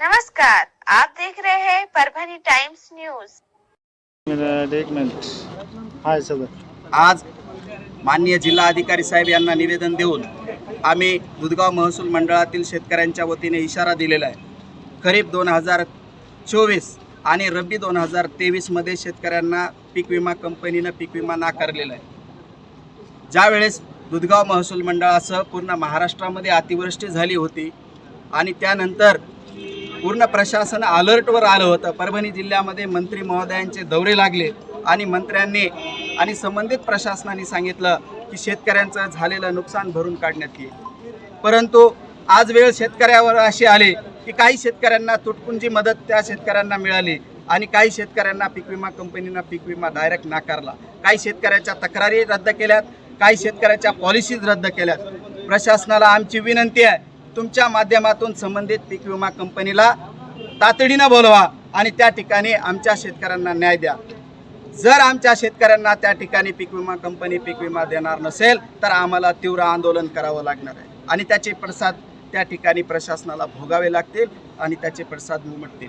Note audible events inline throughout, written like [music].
नमस्कार आप देख रहे हैं परभणी टाइम्स न्यूज। मिनिट एक मिनिट। हाय आज माननीय जिल्हाधिकारी साहेब यांना निवेदन देऊन आम्ही दुधगाव महसूल मंडळातील शेतकऱ्यांच्या वतीने इशारा दिलेला आहे. खरीप दोन हजार चोवीस आणि रब्बी दोन हजार तेवीसमध्ये शेतकऱ्यांना पीक विमा कंपनीनं पीक विमा नाकारलेला आहे. ज्यावेळेस दुधगाव महसूल मंडळासह पूर्ण महाराष्ट्रामध्ये अतिवृष्टी झाली होती आणि त्यानंतर पूर्ण प्रशासन अलर्टवर आलं होतं. परभणी जिल्ह्यामध्ये मंत्री महोदयांचे दौरे लागले आणि मंत्र्यांनी आणि संबंधित प्रशासनाने सांगितलं की शेतकऱ्यांचं झालेलं नुकसान भरून काढण्यात येईल. परंतु आज वेळ शेतकऱ्यावर अशी आली की काही शेतकऱ्यांना तुटपुंजी मदत त्या शेतकऱ्यांना मिळाली आणि काही शेतकऱ्यांना पीक विमा कंपनीनं पीक विमा डायरेक्ट नाकारला. काही शेतकऱ्याच्या तक्रारी रद्द केल्यात काही शेतकऱ्याच्या पॉलिसीज रद्द केल्यात. प्रशासनाला आमची विनंती आहे तुमच्या माध्यमातून संबंधित पीक विमा कंपनीला तातडीनं बोलवा आणि त्या ठिकाणी आमच्या शेतकऱ्यांना न्याय द्या. जर आमच्या शेतकऱ्यांना त्या ठिकाणी पीक विमा कंपनी पीक विमा देणार नसेल तर आम्हाला तीव्र आंदोलन करावं लागणार आहे. आणि त्याचे प्रसाद त्या ठिकाणी प्रशासनाला भोगावे लागतील आणि त्याचे प्रसाद उमटतील.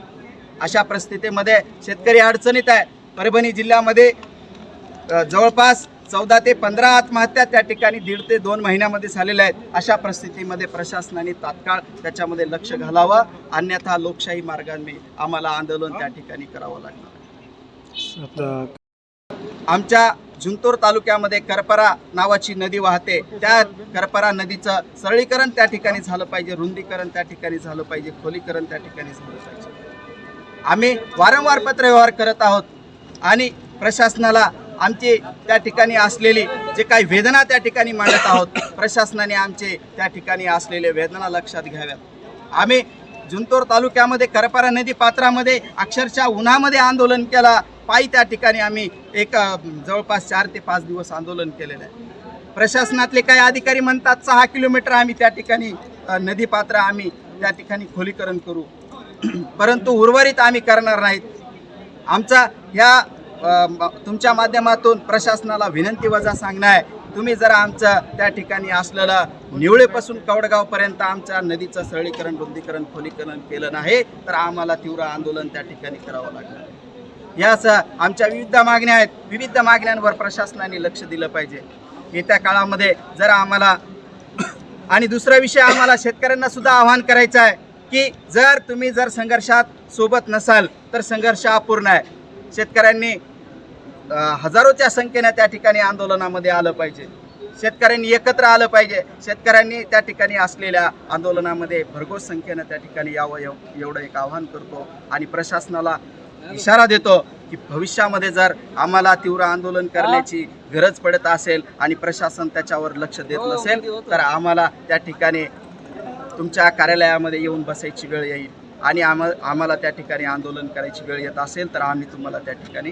अशा परिस्थितीमध्ये शेतकरी अडचणीत आहे. परभणी जिल्ह्यामध्ये जवळपास चौदा ते पंधरा आत्महत्या त्या ठिकाणी दीड ते दोन महिन्यामध्ये झालेल्या आहेत. अशा परिस्थितीमध्ये प्रशासनाने तात्काळ त्याच्यामध्ये लक्ष घालावं. अन्यथा लोकशाही मार्गाने आम्हाला आंदोलन त्या ठिकाणी करावं लागणार आमच्या जुंतूर तालुक्यामध्ये करपरा नावाची नदी वाहते. त्या करपरा नदीचं सरळीकरण त्या ठिकाणी झालं पाहिजे. रुंदीकरण त्या ठिकाणी झालं पाहिजे. खोलीकरण त्या ठिकाणी झालं पाहिजे. आम्ही वारंवार पत्रव्यवहार करत आहोत आणि प्रशासनाला आमची त्या ठिकाणी असलेली जे काही वेदना त्या ठिकाणी मांडत आहोत प्रशासनाने आमचे त्या ठिकाणी असलेले वेदना लक्षात घ्याव्यात. आम्ही जुंतोर तालुक्यामध्ये करपारा नदी पात्रामध्ये अक्षरशः उन्हामध्ये आंदोलन केला. पायी त्या ठिकाणी आम्ही एक जवळपास चार ते पाच दिवस आंदोलन केलेलं आहे. प्रशासनातले काही अधिकारी म्हणतात सहा किलोमीटर आम्ही त्या ठिकाणी नदी पात्र आम्ही त्या ठिकाणी खोलीकरण करू. परंतु उर्वरित आम्ही करणार नाहीत. आमचा ह्या तुमच्या माध्यमातून प्रशासनाला विनंती वजा सांगणं आहे. तुम्ही जर आमचं त्या ठिकाणी असलेलं निवळेपासून कवडगावपर्यंत आमच्या नदीचं सरळीकरण रुंदीकरण खोलीकरण केलं नाही तर आम्हाला तीव्र आंदोलन त्या ठिकाणी करावं लागणार. आहे. या असं आमच्या विविध मागण्या आहेत. विविध मागण्यांवर प्रशासनाने लक्ष दिलं पाहिजे. येत्या काळामध्ये जर आम्हाला [coughs] आणि दुसरा विषय आम्हाला शेतकऱ्यांना सुद्धा आवाहन करायचं आहे की जर तुम्ही जर संघर्षात सोबत नसाल तर संघर्ष अपूर्ण आहे. शेतकऱ्यांनी हजारोच्या संख्येने त्या ठिकाणी आंदोलनामध्ये आलं पाहिजे. शेतकऱ्यांनी एकत्र आलं पाहिजे. शेतकऱ्यांनी त्या ठिकाणी असलेल्या आंदोलनामध्ये भरघोस संख्येनं त्या ठिकाणी यावं एव- एवढं एक आव्हान करतो आणि प्रशासनाला इशारा देतो की भविष्यामध्ये जर आम्हाला तीव्र आंदोलन करण्याची गरज पडत असेल आणि प्रशासन त्याच्यावर लक्ष देत नसेल तर आम्हाला त्या ठिकाणी तुमच्या कार्यालयामध्ये येऊन बसायची वेळ येईल. आणि आम आम्हाला त्या ठिकाणी आंदोलन करायची वेळ येत असेल तर आम्ही तुम्हाला त्या ठिकाणी